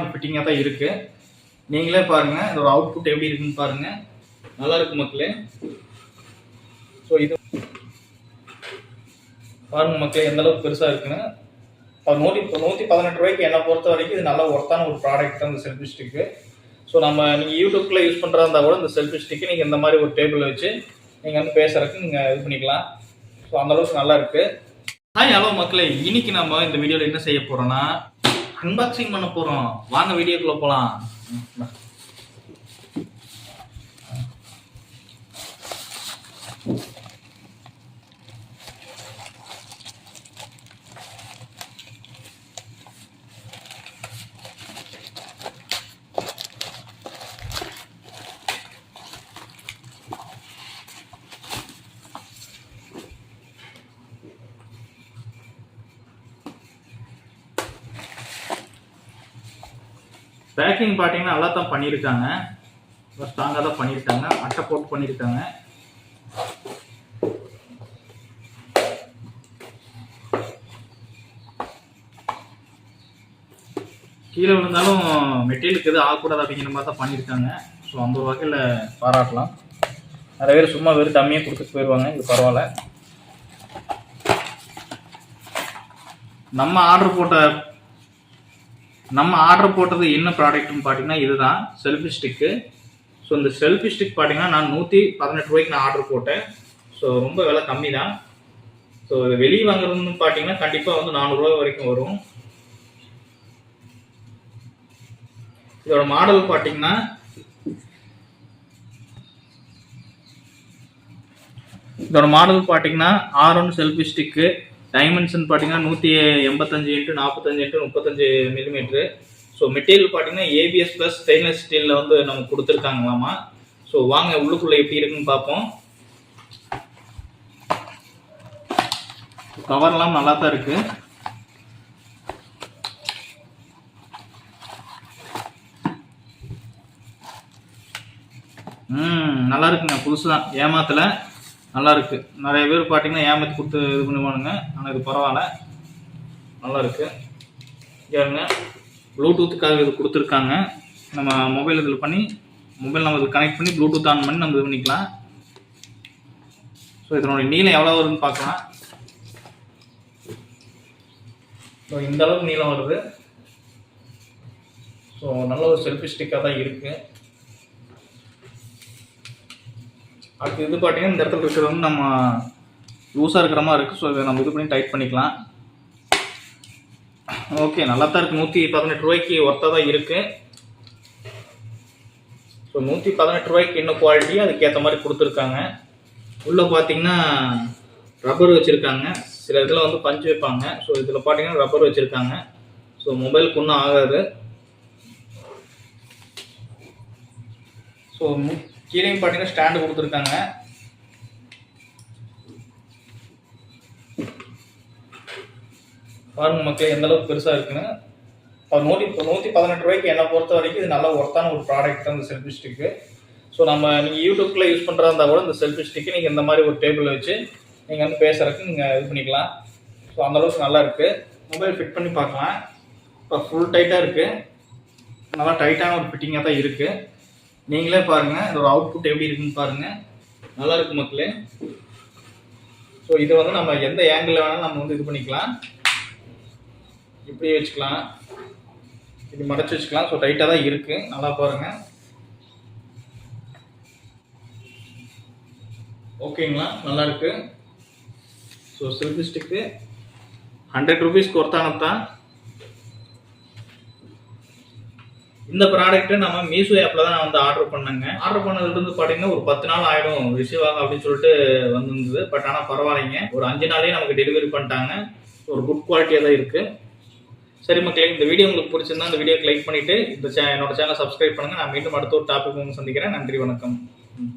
ஒரு ஃபிட்டிங்காக தான் இருக்கு. நீங்களே பாருங்க இதோட அவுட்புட் எப்படி இருக்குன்னு பாருங்க. நல்லா இருக்கு மக்களே. ஸோ இது பாருங்க மக்களே எந்த அளவுக்கு பெருசா இருக்குன்னு. இப்போ நூற்றி இப்போ நூற்றி பதினெட்டு ரூபாய்க்கு என்னை பொறுத்த வரைக்கும் இது நல்ல ஒர்த்தான ஒரு ப்ராடக்ட் தான் இந்த செல்ஃபி ஸ்டிக்கு ஸோ நம்ம நீங்கள் யூடியூப்ல யூஸ் பண்ணுறதா இருந்தால் கூட இந்த செல்ஃபி ஸ்டிக்கு நீங்கள் இந்த மாதிரி ஒரு டேபிள் வச்சு நீங்கள் வந்து பேசுறதுக்கு நீங்கள் இது பண்ணிக்கலாம். ஸோ அந்த அளவுக்கு நல்லா இருக்கு. ஹாய் ஹலோ மக்களே. இன்னைக்கு நம்ம இந்த வீடியோவில் என்ன செய்ய போறோம்னா அன்பாக்சிங் பண்ண போறோம். வாங்க வீடியோக்குள்ள போலாம். பேக்கிங் பார்த்தீங்கன்னா நல்லா தான் பண்ணியிருக்காங்க ஸ்ட்ராங்காக தான் பண்ணியிருக்காங்க. அட்டை போட்டு பண்ணியிருக்காங்க. கீழே விழுந்தாலும் மெட்டீரியலுக்கு எதுவும் ஆகக்கூடாது அப்படிங்கிற மாதிரி தான் பண்ணியிருக்காங்க. ஸோ அந்த ஒரு வகையில் பாராட்டலாம். நிறைய பேர் சும்மா வெறும் தம்மியாக கொடுத்துட்டு போயிடுவாங்க இது பரவாயில்ல. நம்ம ஆர்டர் போட்ட நம்ம ஆர்டர் போட்டது என்ன ப்ராடக்ட்னு பார்த்தீங்கன்னா இதுதான். செல்ஃபி ஸ்டிக்கு ஸோ இந்த செல்ஃபி ஸ்டிக் பார்த்தீங்கன்னா நான் நூற்றி பதினெட்டு ரூபாய்க்கு நான் ஆர்டர் போட்டேன். ஸோ ரொம்ப விலை கம்மி தான் ஸோ இது வெளியே வாங்குறதுன்னு பார்த்தீங்கன்னா கண்டிப்பாக வந்து நானூறுரூவா வரைக்கும் வரும். இதோட மாடல் பார்த்தீங்கன்னா இதோட மாடல் பார்த்தீங்கன்னா R one selfie stick dimension பார்த்தீங்கன்னா நூற்றி எண்பத்தஞ்சு இன்ட்டு நாற்பத்தஞ்சு இன்ட்டு முப்பத்தஞ்சு மில்லிமீட்ரு ஸோ மெட்டீரியல் பார்த்தீங்கன்னா ஏபிஎஸ் ப்ளஸ் ஸ்டெயின்லெஸ் ஸ்டீலில் வந்து நமக்கு கொடுத்துருக்காங்களாமா? ஸோ வாங்க உள்ளுக்குள்ளே எப்படி இருக்குன்னு பார்ப்போம். கவர்லாம் நல்லா தான் இருக்குது ம் நல்லா இருக்குங்க புதுசு தான் ஏமாத்தலை. நல்லா இருக்கு நிறைய பேர் பார்த்தீங்கன்னா ஏமாத்தி கொடுத்து இது பண்ணுவானுங்க. ஆனால் இது பரவாயில்ல நல்லா இருக்கு கேளுங்க ப்ளூடூத்துக்காக இது கொடுத்துருக்காங்க. நம்ம மொபைல் இதில் பண்ணி மொபைல் நம்ம கனெக்ட் பண்ணி ப்ளூடூத் ஆன் பண்ணி நம்ம இது பண்ணிக்கலாம். ஸோ இதனுடைய நீளம் எவ்வளோ வருதுன்னு பார்க்கலாம் ஸோ இந்த அளவுக்கு நீளம் வருது. ஸோ நல்ல ஒரு செல்ஃபி ஸ்டிக்காக தான் இருக்குது அடுத்து இது பார்த்தீங்கன்னா இந்த இடத்துல இருக்கிறது வந்து நம்ம லூஸாக இருக்கிற மாதிரி இருக்குது ஸோ இதை நம்ம இது பண்ணி டைட் பண்ணிக்கலாம். ஓகே நல்லா தான் இருக்குது நூற்றி பதினெட்டு ரூபாய்க்கு ஒர்த்தாக தான் இருக்குது ஸோ நூற்றி பதினெட்டு ரூபாய்க்கு என்ன குவாலிட்டி அதுக்கேற்ற மாதிரி கொடுத்துருக்காங்க. உள்ளே பார்த்தீங்கன்னா ரப்பர் வச்சுருக்காங்க. சில இதில் வந்து பஞ்சு வைப்பாங்க. ஸோ இதில் பார்த்தீங்கன்னா ரப்பர் வச்சுருக்காங்க. ஸோ மொபைலுக்கு ஒன்றும் ஆகாது. ஸோ கீழேயும் பார்த்தீங்கன்னா ஸ்டாண்டு கொடுத்துருக்காங்க. பாருங்க மக்கள் எந்த அளவுக்கு பெருசாக இருக்குன்னு. இப்போ நூற்றி நூற்றி பதினெட்டு ரூபாய்க்கு என்னை பொறுத்த வரைக்கும் இது நல்ல ஒர்த்தான ஒரு ப்ராடக்ட் தான் இந்த செல்ஃபி ஸ்டிக்கு ஸோ நம்ம நீங்கள் யூடியூப்பில் யூஸ் பண்ணுறதா இருந்தால் கூட இந்த செல்ஃபி ஸ்டிக்கு நீங்கள் இந்த மாதிரி ஒரு டேபிள் வச்சு நீங்கள் வந்து பேசுகிறதுக்கு நீங்கள் இது பண்ணிக்கலாம். ஸோ அந்த அளவுக்கு நல்லா இருக்குது மொபைல் ஃபிட் பண்ணி பார்க்கலாம். இப்போ ஃபுல் டைட்டாக இருக்குது நல்லா டைட்டான ஒரு ஃபிட்டிங்காக தான் இருக்குது நீங்களே பாருங்கள் இதோட அவுட்புட் எப்படி இருக்குன்னு பாருங்கள் நல்லா இருக்கு மக்களே. ஸோ இதை வந்து நம்ம எந்த ஆங்கிளில் வேணாலும் நம்ம வந்து இது பண்ணிக்கலாம். இப்படி வச்சுக்கலாம். இப்படி மடச்சு வச்சுக்கலாம். ஸோ டைட்டாக தான் இருக்குது நல்லா பாருங்கள் ஓகேங்களா நல்லா இருக்கு. ஸோ செல்ஃபி ஸ்டிக்கு ஹண்ட்ரட் ருபீஸ்க்கு ஒர்த்தானது தான். இந்த ப்ராடக்ட்டை நம்ம மீஷோ ஆப்பில் தான் நான் வந்து ஆர்டர் பண்ணேங்க. ஆர்டர் பண்ணதுலேருந்து பார்த்தீங்கன்னா ஒரு பத்து நாள் ஆகிடும் ரிசீவ் ஆகும் அப்படின்னு சொல்லிட்டு வந்திருந்தது. பட் ஆனால் பரவாயில்லைங்க. ஒரு அஞ்சு நாளே நமக்கு டெலிவரி பண்ணிட்டாங்க. ஒரு குட் குவாலிட்டியாக தான் இருக்குது சரி மக்களே இந்த வீடியோ உங்களுக்கு பிடிச்சிருந்தா இந்த வீடியோக்கு லைக் பண்ணிவிட்டு இந்த சே என்னோட சேனலை சப்ஸ்கிரைப் பண்ணுங்கள் நான் மீண்டும் அடுத்த ஒரு டாபிக் உங்களுக்கு சந்திக்கிறேன். நன்றி வணக்கம். ம்.